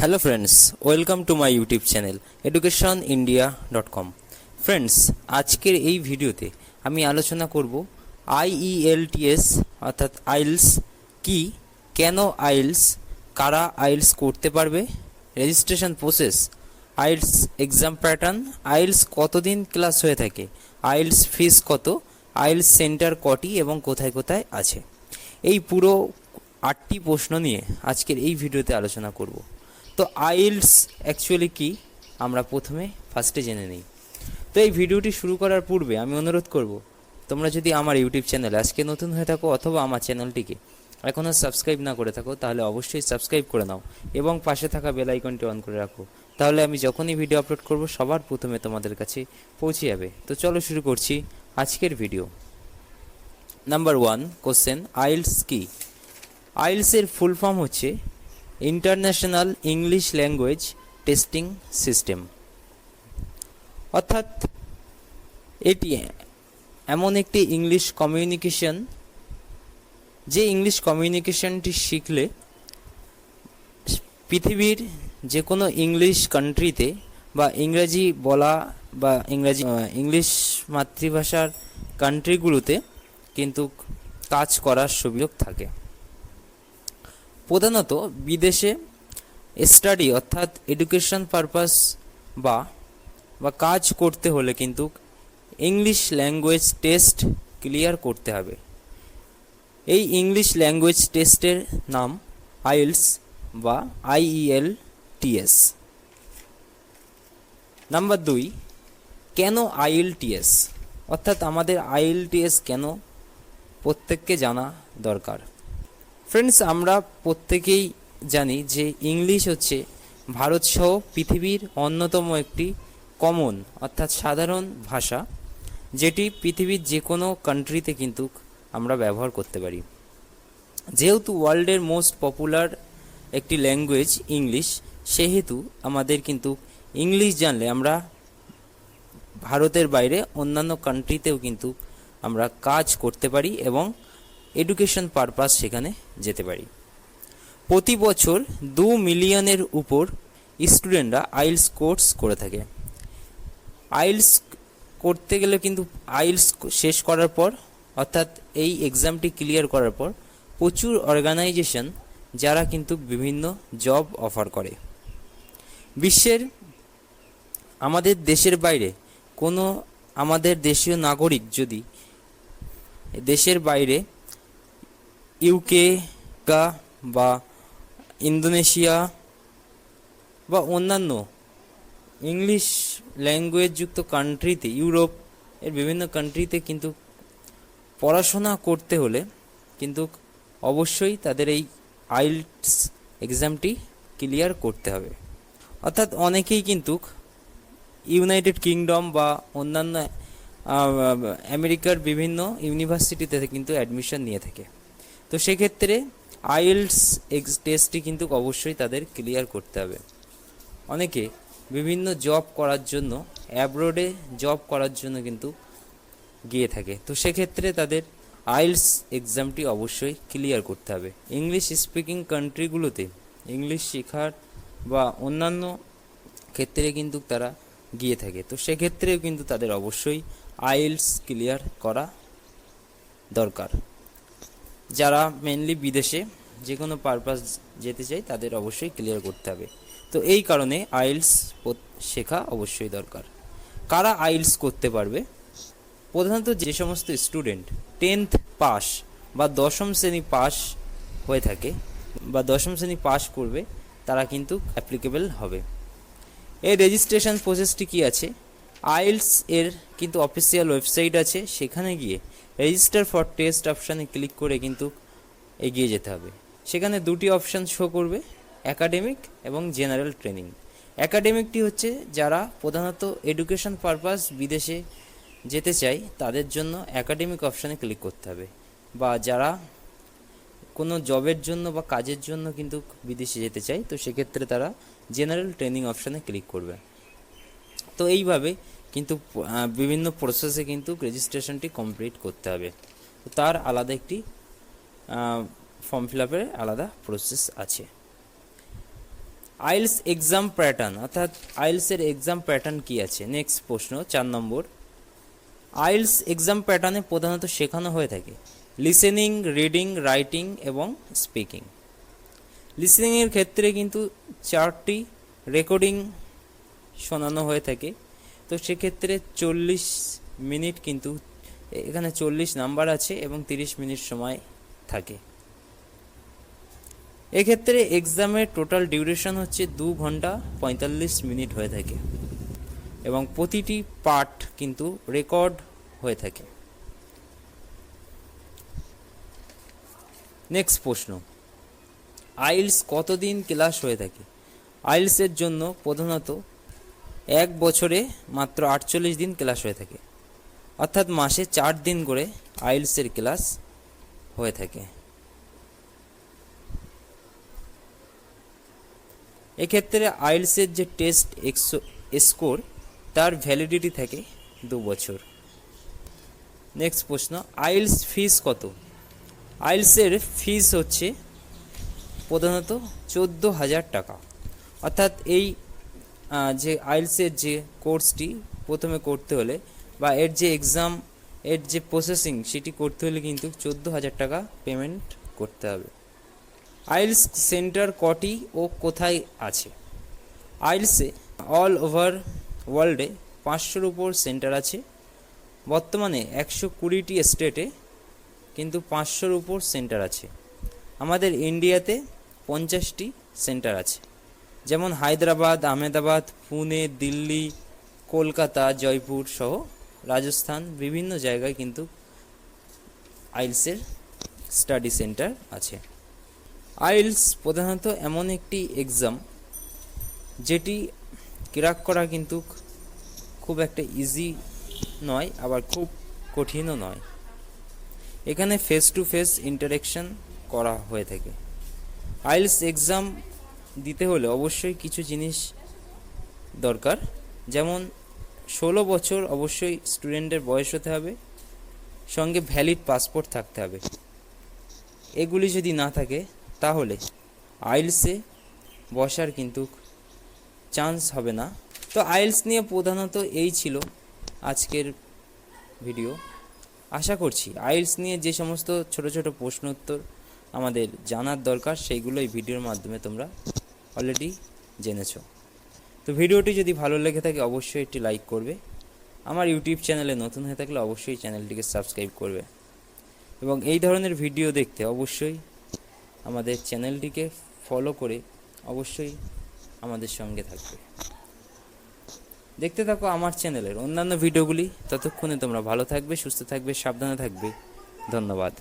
Hello friends welcome to my YouTube channel education India dot com friends আজকের এই ভিডিওতে আমি আলোচনা করব আইইএলটিএস অর্থাৎ আইলস কি, কেন আইলস কারা আইলস করতে পারবে registration process IELTS exam pattern IELTS কতদিন ক্লাস হয়ে থাকে আইলস ফিস কত আইলস সেন্টার কটি এবং কোথায় কোথায় আছে। এই পুরো আটটি প্রশ্ন নিয়ে আজকের এই ভিডিওতে আলোচনা করব। তো আইলস অ্যাকচুয়ালি কি? আমরা প্রথমে ফার্স্টে জেনে নিই। তো এই ভিডিওটি শুরু করার পূর্বে আমি অনুরোধ করব, তোমরা যদি আমার ইউটিউব চ্যানেলে আজকে নতুন হয়ে থাকো অথবা আমার চ্যানেলটিকে এখনও সাবস্ক্রাইব না করে থাকো, তাহলে অবশ্যই সাবস্ক্রাইব করে নাও এবং পাশে থাকা বেল আইকনটি অন করে রাখো। তাহলে আমি যখনই ভিডিও আপলোড করব, সবার প্রথমে তোমাদের কাছে পৌঁছে যাবে। তো চলো শুরু করছি আজকের video number one question IELTS কি? আইলসের ফুল ফর্ম হচ্ছে international English language testing system. অর্থাৎ, এটি এমন একটি ইংলিশ কমিউনিকেশন, যে ইংলিশ কমিউনিকেশনটি শিখলে পৃথিবীর যে কোনো ইংলিশ কান্ট্রিতে বা ইংরাজি বলা বা ইংরাজি ইংলিশ মাতৃভাষার কান্ট্রিগুলোতে কিন্তু কাজ করার সুযোগ থাকে। প্রধানত বিদেশে স্টাডি অর্থাৎ এডুকেশন পারপাস বা বা কাজ করতে হলে কিন্তু ইংলিশ ল্যাঙ্গুয়েজ টেস্ট ক্লিয়ার করতে হবে। এই ইংলিশ ল্যাঙ্গুয়েজ টেস্টের নাম আইএলস বা আইইএল টিএস নাম্বার দুই, কেন আইএলটিএস অর্থাৎ আমাদের আইএলটিএস কেন প্রত্যেককে জানা দরকার। ফ্রেন্ডস আমরা প্রত্যেকেই জানি যে ইংলিশ হচ্ছে ভারতসহ পৃথিবীর অন্যতম একটি কমন অর্থাৎ সাধারণ ভাষা, যেটি পৃথিবীর যে কোনো কান্ট্রিতে কিন্তু আমরা ব্যবহার করতে পারি। যেহেতু ওয়ার্ল্ডের মোস্ট পপুলার একটি ল্যাঙ্গুয়েজ ইংলিশ সেহেতু আমাদের কিন্তু ইংলিশ জানলে আমরা ভারতের বাইরে অন্যান্য কান্ট্রিতেও কিন্তু আমরা কাজ করতে পারি এবং এডুকেশন পারপাস সেখানে যেতে পারি। প্রতি বছর দু মিলিয়নের উপর স্টুডেন্টরা আইলস কোর্স করে থাকে। আইলস করতে গেলে কিন্তু আইলস শেষ করার পর, অর্থাৎ এই এক্সামটি ক্লিয়ার করার পর, প্রচুর অর্গানাইজেশন যারা কিন্তু বিভিন্ন জব অফার করে। বিশ্বের, আমাদের দেশের বাইরে কোনো আমাদের দেশীয় নাগরিক যদি দেশের বাইরে ইউকে গা বা ইন্দোনেশিয়া বা অন্যান্য ইংলিশ ল্যাঙ্গুয়েজ যুক্ত কান্ট্রিতে ইউরোপ এর বিভিন্ন কান্ট্রিতে কিন্তু পড়াশোনা করতে হলে কিন্তু অবশ্যই তাদের এই আইলস এক্সামটি ক্লিয়ার করতে হবে অর্থাৎ অনেকেই কিন্তু ইউনাইটেড কিংডম বা অন্যান্য আমেরিকার বিভিন্ন ইউনিভার্সিটিতে কিন্তু অ্যাডমিশন নিয়ে থাকে তো সেক্ষেত্রে আইএলস টেস্টটি কিন্তু অবশ্যই তাদের ক্লিয়ার করতে হবে। অনেকে বিভিন্ন জব করার জন্য, অ্যাব্রোডে জব করার জন্য কিন্তু গিয়ে থাকে। তো সেক্ষেত্রে তাদের আইলস এক্সামটি অবশ্যই ক্লিয়ার করতে হবে। ইংলিশ স্পিকিং কান্ট্রিগুলোতে ইংলিশ শেখার বা অন্যান্য ক্ষেত্রে কিন্তু তারা গিয়ে থাকে। তো সেক্ষেত্রেও কিন্তু তাদের অবশ্যই আইএলস ক্লিয়ার করা দরকার। যারা মেনলি বিদেশে যে কোনো পারপাস যেতে চায় তাদের অবশ্যই ক্লিয়ার করতে হবে। তো এই কারণে আইলস শেখা অবশ্যই দরকার। কারা আইলস করতে পারবে? প্রধানত যে সমস্ত স্টুডেন্ট টেন্থ পাস বা দশম শ্রেণি পাস হয়ে থাকে বা দশম শ্রেণি পাস করবে, তারা কিন্তু অ্যাপ্লিকেবল হবে। এর রেজিস্ট্রেশন প্রসেসটি কি আছে? আইলস এর কিন্তু অফিসিয়াল ওয়েবসাইট আছে। সেখানে গিয়ে রেজিস্টার ফর টেস্ট অপশানে ক্লিক করে কিন্তু এগিয়ে যেতে হবে। সেখানে দুটি অপশান শো করবে অ্যাকাডেমিক এবং জেনারেল ট্রেনিং অ্যাকাডেমিকটি হচ্ছে যারা প্রধানত এডুকেশন পারপাস বিদেশে যেতে চায়, তাদের জন্য অ্যাকাডেমিক অপশানে ক্লিক করতে হবে। বা যারা কোনো জবের জন্য বা কাজের জন্য কিন্তু বিদেশে যেতে চায়, তো সেক্ষেত্রে তারা জেনারেল ট্রেনিং অপশানে ক্লিক করবে। তো এইভাবে কিন্তু বিভিন্ন প্রসেসে কিন্তু রেজিস্ট্রেশনটি কমপ্লিট করতে হবে। তার আলাদা একটি ফর্ম ফিল আপের আলাদা প্রসেস আছে। আইলস এক্সাম প্যাটার্ন অর্থাৎ আইলসের এক্সাম প্যাটার্ন কি আছে? নেক্সট প্রশ্ন, চার নম্বর। আইলস এক্সাম প্যাটার্নে প্রধানত শেখানো হয়ে থাকে লিসেনিং রিডিং রাইটিং এবং স্পিকিং লিসেনিংয়ের ক্ষেত্রে কিন্তু চারটি রেকর্ডিং শোনানো হয়ে থাকে। তো সেক্ষেত্রে চল্লিশ মিনিট কিন্তু, এখানে চল্লিশ নাম্বার আছে এবং তিরিশ মিনিট সময় থাকে। এক্ষেত্রে এক্সামের টোটাল ডিউরেশন হচ্ছে দু ঘণ্টা পঁয়তাল্লিশ মিনিট হয়ে থাকে এবং প্রতিটি পার্ট কিন্তু রেকর্ড হয়ে থাকে। নেক্সট প্রশ্ন। আইলস কতদিন ক্লাস হয়ে থাকে? আইলসের জন্য প্রধানত এক বছরে মাত্র আটচল্লিশ দিন ক্লাস হয়ে থাকে। অর্থাৎ মাসে চার দিন করে আইলসের ক্লাস হয়ে থাকে। এক্ষেত্রে আইলসের যে টেস্ট স্কোর, তার ভ্যালিডিটি থাকে দু বছর। নেক্সট প্রশ্ন আইলস ফিস কত? আইলসের ফিস হচ্ছে প্রধানত চোদ্দ হাজার টাকা। অর্থাৎ এই যে আইলসের যে কোর্সটি প্রথমে করতে হলে বা এর যে এক্সাম এর যে প্রসেসিং সেটি করতে হলে কিন্তু চোদ্দ হাজার টাকা পেমেন্ট করতে হবে। আইলস সেন্টার কটি ও কোথায় আছে? আইলসে অল ওভার ওয়ার্ল্ডে পাঁচশোর উপর সেন্টার আছে। বর্তমানে একশো কুড়িটি স্টেটে কিন্তু পাঁচশোর উপর সেন্টার আছে। আমাদের ইন্ডিয়াতে পঞ্চাশটি সেন্টার আছে। যেমন হায়দ্রাবাদ, আহমেদাবাদ, পুনে, দিল্লি, কলকাতা, জয়পুর সহ রাজস্থান বিভিন্ন জায়গায় কিন্তু আইলসের স্টাডি সেন্টার আছে। আইলস প্রধানত এমন একটি এক্সাম যেটি ক্র্যাক করা কিন্তু খুব একটা ইজি নয়, আবার খুব কঠিনও নয়। এখানে ফেস টু ফেস ইন্টারেকশন করা হয়ে থাকে। আইলস এক্সাম দিতে হলে অবশ্যই কিছু জিনিস দরকার। যেমন, ষোলো বছর অবশ্যই স্টুডেন্টের বয়স হতে হবে, সঙ্গে ভ্যালিড পাসপোর্ট থাকতে হবে। এগুলি যদি না থাকে, তাহলে আইলসে বসার কিন্তু চান্স হবে না। তো আইলস নিয়ে প্রধানত এই ছিল আজকের ভিডিও। আশা করছি আইলস নিয়ে যে সমস্ত ছোট ছোট প্রশ্ন উত্তর আমাদের জানার দরকার, সেইগুলো এই ভিডিওর মাধ্যমে তোমরা অলরেডি জেনেছো। তো ভিডিওটি যদি ভালো লেগে থাকে, অবশ্যই একটি লাইক করবে। আমার ইউটিউব চ্যানেলে নতুন হয়ে থাকলে অবশ্যই চ্যানেলটিকে সাবস্ক্রাইব করবে। এবং এই ধরনের ভিডিও দেখতে অবশ্যই আমাদের চ্যানেলটিকে ফলো করে অবশ্যই আমাদের সঙ্গে থাকবে। দেখতে থাকো আমার চ্যানেলের অন্যান্য ভিডিওগুলি। ততক্ষণে তোমরা ভালো থাকবে, সুস্থ থাকবে, সাবধানে থাকবে। ধন্যবাদ।